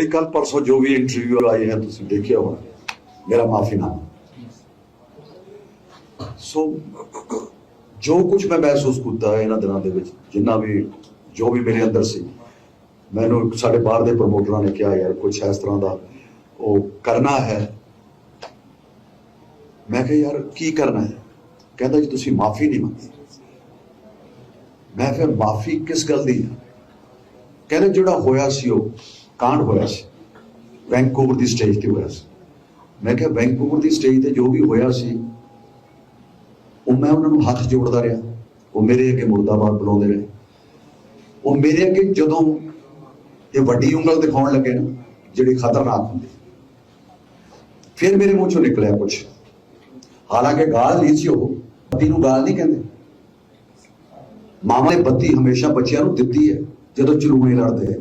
ਮੇਰੀ ਕੱਲ ਪਰਸੋਂ ਜੋ ਵੀ ਇੰਟਰਵਿਊ ਆਈ ਹੈ ਤੁਸੀਂ ਦੇਖਿਆ ਹੋਣਾ। ਮੇਰਾ ਮਾਫੀਨਾਮਾ ਸੋ ਜੋ ਕੁਝ ਮੈਂ ਮਹਿਸੂਸ ਕੀਤਾ ਹੈ ਇਹਨਾਂ ਦਿਨਾਂ ਦੇ ਵਿੱਚ, ਜਿੰਨਾ ਵੀ, ਜੋ ਵੀ ਮੇਰੇ ਅੰਦਰ ਸੀ, ਮੈਨੂੰ ਸਾਡੇ ਬਾਹਰ ਦੇ ਪ੍ਰਮੋਟਰਾਂ ਨੇ ਕਿਹਾ, ਯਾਰ ਕੁਝ ਇਸ ਤਰ੍ਹਾਂ ਦਾ ਉਹ ਕਰਨਾ ਹੈ। ਮੈਂ ਕਿਹਾ, ਯਾਰ, ਕੀ ਕਰਨਾ ਹੈ? ਕਹਿੰਦਾ, ਜੀ, ਤੁਸੀਂ ਮਾਫੀ ਨਹੀਂ ਮੰਗੀ ਮੈਂ ਫਿਰ ਮਾਫੀ ਕਿਸ ਗੱਲ ਦੀ ਕਹਿੰਦੇ, ਜਿਹੜਾ ਹੋਇਆ ਸੀ ਉਹ ਕਾਂਡ ਹੋਇਆ ਸੀ। ਵੈਂਕੂਵਰ ਦੀ ਸਟੇਜ ਤੇ ਹੋਇਆ ਸੀ। ਮੈਂ ਕਿਹਾ, ਵੈਂਕੂਵਰ ਦੀ ਸਟੇਜ ਤੇ ਜੋ ਵੀ ਹੋਇਆ ਸੀ, ਉਹ ਮੈਂ ਉਹਨਾਂ ਨੂੰ ਹੱਥ ਜੋੜਦਾ ਰਿਹਾ। ਉਹ ਮੇਰੇ ਅੱਗੇ ਮੁਰਦਾਬਾਦ ਬੁਲਾਉਂਦੇ ਰਹੇ। ਉਹ ਮੇਰੇ ਅੱਗੇ ਜਦੋਂ ਇਹ ਵੱਡੀ ਉਂਗਲ ਦਿਖਾਉਣ ਲੱਗੇ ਨਾ, ਜਿਹੜੀ ਖਤਰਨਾਕ ਹੁੰਦੀ। ਫਿਰ ਮੇਰੇ ਮੂੰਹ ਚੋਂ ਨਿਕਲਿਆ ਕੁਝ ਹਾਲਾਂਕਿ ਗਾਲ ਨਹੀਂ ਸੀ ਉਹ। ਪਤੀ ਨੂੰ ਗਾਲ ਨਹੀਂ ਕਹਿੰਦੇ। ਮਾਮਲੇ ਬੱਤੀ ਹਮੇਸ਼ਾ ਬੱਚਿਆਂ ਨੂੰ ਦਿੱਤੀ ਹੈ, ਜਦੋਂ ਚਲੂਣੇ ਲੜਦੇ ਹੈ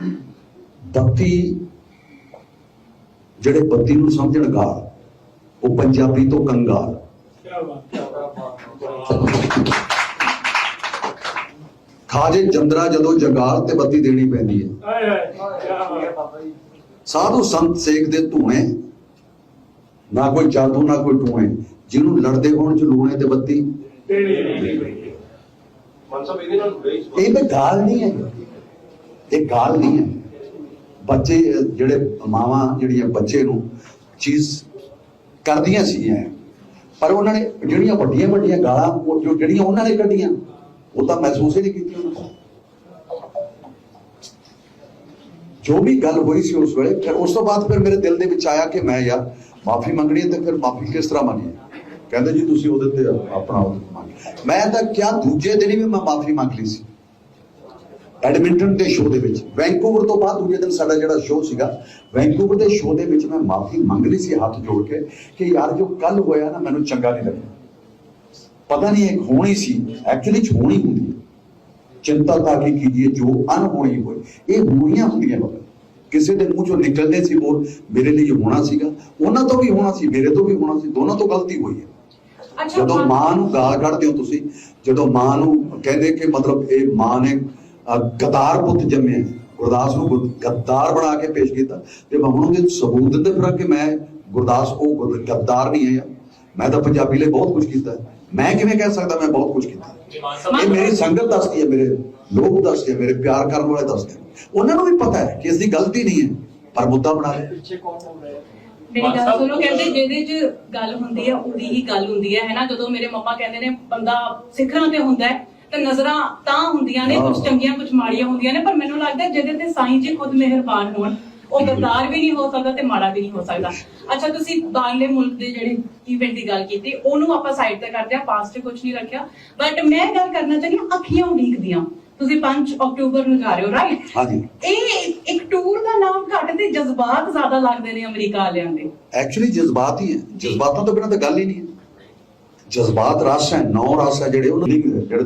ਬੱਤੀ ਜਿਹੜੇ ਬੱਤੀ ਨੂੰ ਸਮਝਣ ਗਾਲ ਉਹ ਪੰਜਾਬੀ ਤੋਂ ਕੰਗਾਲ। ਖਾਜੇ ਚੰਦਰਾ ਜਦੋਂ ਜਗਾਲ ਤੇ ਬੱਤੀ ਦੇਣੀ ਪੈਂਦੀ ਹੈ। ਸਾਧੂ ਸੰਤ ਸੇਕ ਦੇ ਧੂਏ ਨਾ ਕੋਈ ਜਾਦੂ ਨਾ ਕੋਈ ਟੂਏ ਜਿਹਨੂੰ ਲੜਦੇ ਹੋਣ ਚ ਲੂਣੇ ਤੇ ਬੱਤੀ। ਬੜੀ ਇਹ ਤਾਂ ਗਾਲ ਨਹੀਂ ਹੈ। ਇਹ ਗਾਲ ਨਹੀਂ ਹੈ। ਬੱਚੇ, ਜਿਹੜੇ ਮਾਵਾਂ, ਜਿਹੜੀਆਂ ਬੱਚੇ ਨੂੰ ਚੀਜ਼ ਕਰਦੀਆਂ ਸੀਗੀਆਂ, ਪਰ ਉਹਨਾਂ ਨੇ ਜਿਹੜੀਆਂ ਵੱਡੀਆਂ ਵੱਡੀਆਂ ਗਾਲਾਂ, ਉਹ ਜੋ ਜਿਹੜੀਆਂ ਉਹਨਾਂ ਨੇ ਕੱਢੀਆਂ, ਉਹ ਤਾਂ ਮਹਿਸੂਸ ਹੀ ਨਹੀਂ ਕੀਤੀ ਉਹਨਾਂ ਨੇ। ਜੋ ਵੀ ਗੱਲ ਹੋਈ ਸੀ ਉਸ ਵੇਲੇ, ਫਿਰ ਉਸ ਤੋਂ ਬਾਅਦ ਫਿਰ ਮੇਰੇ ਦਿਲ ਦੇ ਵਿੱਚ ਆਇਆ ਕਿ ਮੈਂ ਯਾਰ ਮਾਫੀ ਮੰਗਣੀ ਹੈ ਤੇ ਫਿਰ ਮਾਫੀ ਕਿਸ ਤਰ੍ਹਾਂ ਮੰਗੀ ਕਹਿੰਦੇ ਜੀ, ਤੁਸੀਂ ਉਹਦੇ ਤੇ ਆਪਣਾ ਮੰਗ ਮੈਂ ਤਾਂ ਕਿਹਾ ਦੂਜੇ ਦਿਨ ਹੀ ਮੈਂ ਮਾਫੀ ਮੰਗ ਲਈ ਸੀ। ਐਡਮਿੰਟਨ ਦੇ ਸ਼ੋਅ ਦੇ ਵਿੱਚ ਵੈਂਕੂਵਰ ਤੋਂ ਬਾਅਦ ਦੂਜੇ ਦਿਨ ਸਾਡਾ ਜਿਹੜਾ ਸ਼ੋਅ ਸੀਗਾ ਵੈਂਕੂਵਰ ਦੇ ਸ਼ੋਅ ਦੇ ਵਿੱਚ ਮੈਂ ਮਾਫੀ ਮੰਗ ਲਈ ਸੀ ਹੱਥ ਜੋੜ ਕੇ ਕਿ ਯਾਰ ਜੋ ਕੱਲ ਹੋਇਆ ਨਾ ਮੈਨੂੰ ਚੰਗਾ ਨਹੀਂ ਲੱਗਿਆ। ਪਤਾ ਨਹੀਂ ਇੱਕ ਹੋਣੀ ਸੀ ਐਕਚੁਅਲੀ ਚ ਹੋਣੀ ਹੁੰਦੀ ਚਿੰਤਾ ਤਾਂ ਕੀ ਕੀਜੀਏ ਜੋ ਅਨਹੋਣੀ ਹੋਏ ਇਹ ਹੋਣੀਆਂ ਹੁੰਦੀਆਂ ਬਾਬਾ ਕਿਸੇ ਦੇ ਮੂੰਹ ਚੋਂ ਨਿਕਲਦੇ ਸੀ ਬੋਲ ਮੇਰੇ ਲਈ ਇਹ ਹੋਣਾ ਸੀਗਾ। ਉਹਨਾਂ ਤੋਂ ਵੀ ਹੋਣਾ ਸੀ ਮੇਰੇ ਤੋਂ ਵੀ ਹੋਣਾ ਸੀ ਦੋਨਾਂ ਤੋਂ ਗਲਤੀ ਹੋਈ ਹੈ। ਜਦੋਂ ਮਾਂ ਨੂੰ ਗਾਲ ਕੱਢਦੇ ਹੋ ਤੁਸੀਂ ਜਦੋਂ ਮਾਂ ਨੂੰ ਕਹਿੰਦੇ ਕਿ ਮਤਲਬ ਇਹ ਮਾਂ ਨੇ ਗਦਾਰ ਪੁੱਤ ਜੰਮੇ ਗੁਰਦਾਸ ਨੂੰ ਗੱਦਾਰ ਬਣਾ ਕੇ ਪੇਸ਼ ਕੀਤਾ। ਤੇ ਮੈਂ ਹੁਣ ਉਹਦੇ ਸਬੂਤ ਦਿੰਦੇ ਫਿਰ ਕਿ ਮੈਂ ਗੁਰਦਾਸ ਉਹ ਗੱਦਾਰ ਨਹੀਂ ਹੈ ਮੈਂ ਤਾਂ ਪੰਜਾਬੀ ਲਈ ਬਹੁਤ ਕੁਝ ਕੀਤਾ। ਹੈ। ਮੈਂ ਕਿਵੇਂ ਕਹਿ ਸਕਦਾ ਮੈਂ ਬਹੁਤ ਕੁਝ ਕੀਤਾ? ਇਹ ਮੇਰੀ ਸੰਗਤ ਦੱਸਦੀ ਹੈ ਮੇਰੇ ਲੋਕ ਦੱਸਦੇ ਮੇਰੇ ਪਿਆਰ ਕਰਨ ਵਾਲੇ ਦੱਸਦੇ। ਉਹਨਾਂ ਨੂੰ ਵੀ ਪਤਾ ਹੈ ਕਿ ਇਸ ਦੀ ਗਲਤੀ ਨਹੀਂ ਹੈ ਪਰ ਮੁੱਦਾ ਬਣਾ ਲਿਆ। ਮੇਰੀ ਗੱਲ ਸੁਣੋ ਕਹਿੰਦੇ ਜਿਹਦੇ 'ਚ ਗੱਲ ਹੁੰਦੀ ਹੈ ਉਹਦੀ ਹੀ ਗੱਲ ਹੁੰਦੀ ਹੈ ਹੈਨਾ ਜਦੋਂ ਮੇਰੇ ਮੰਮਾ ਕਹਿੰਦੇ ਨੇ ਬੰਦਾ ਸਿੱਖਣਾ ਤੇ ਹੁੰਦਾ ਹੈ ਤੇ ਨਜ਼ਰਾਂ ਤਾਂ ਹੁੰਦੀਆਂ ਨੇ ਕੁਝ। ਚੰਗੀਆਂ ਕੁਝ ਮਾੜੀਆਂ ਹੁੰਦੀਆਂ ਨੇ ਪਰ ਮੈਨੂੰ ਲੱਗਦਾ ਜਿਹਦੇ ਤੇ ਸਾਈਂ ਜੀ ਖੁਦ ਮਿਹਰਬਾਨ ਹੋਣ ਉਹ ਗੱਦਾਰ ਵੀ ਨਹੀਂ ਹੋ ਸਕਦਾ ਤੇ ਮਾੜਾ ਵੀ ਨਹੀਂ ਹੋ ਸਕਦਾ। ਅੱਛਾ ਤੁਸੀਂ ਬਾਹਰਲੇ ਮੁਲਕ ਦੇ ਜਿਹੜੇ ਇਵੈਂਟ ਦੀ ਗੱਲ ਕੀਤੀ ਉਹਨੂੰ ਆਪਾਂ ਸਾਈਡ ਤੇ ਕਰਦੇ ਆ ਪਾਸਟ ਕੁਝ ਨਹੀਂ ਰੱਖਿਆ। ਬਟ ਮੈਂ ਗੱਲ ਕਰਨਾ ਚਾਹੁੰਦੀ ਹਾਂ ਅੱਖੀਆਂ ਉਡੀਕਦੀਆਂ। ਤੁਸੀਂ 5 ਅਕਤੂਬਰ ਨੂੰ ਜਾ ਰਹੇ ਹੋ ਰਾਈਟ ਹਾਂਜੀ। ਇਹ ਇੱਕ ਟੂਰ ਦਾ ਨਾਮ ਘੱਟ ਤੇ ਜਜ਼ਬਾਤ ਜ਼ਿਆਦਾ ਲੱਗਦੇ ਨੇ ਅਮਰੀਕਾ ਵਾਲਿਆਂ ਦੇ। ਐਕਚੁਅਲੀ ਜਜ਼ਬਾਤ ਹੀ ਹੈ। ਜਜ਼ਬਾਤਾਂ ਤੋਂ ਬਿਨਾਂ ਤਾਂ ਗੱਲ ਹੀ ਨਹੀਂ ਹੈ। ਜਜ਼ਬਾਤ ਰਸ ਹੈ ਨੌ ਰਸ ਹੈ ਜਿਹੜੇ ਉਹਨਾਂ ਨਹੀਂ ਜਿਹੜੇ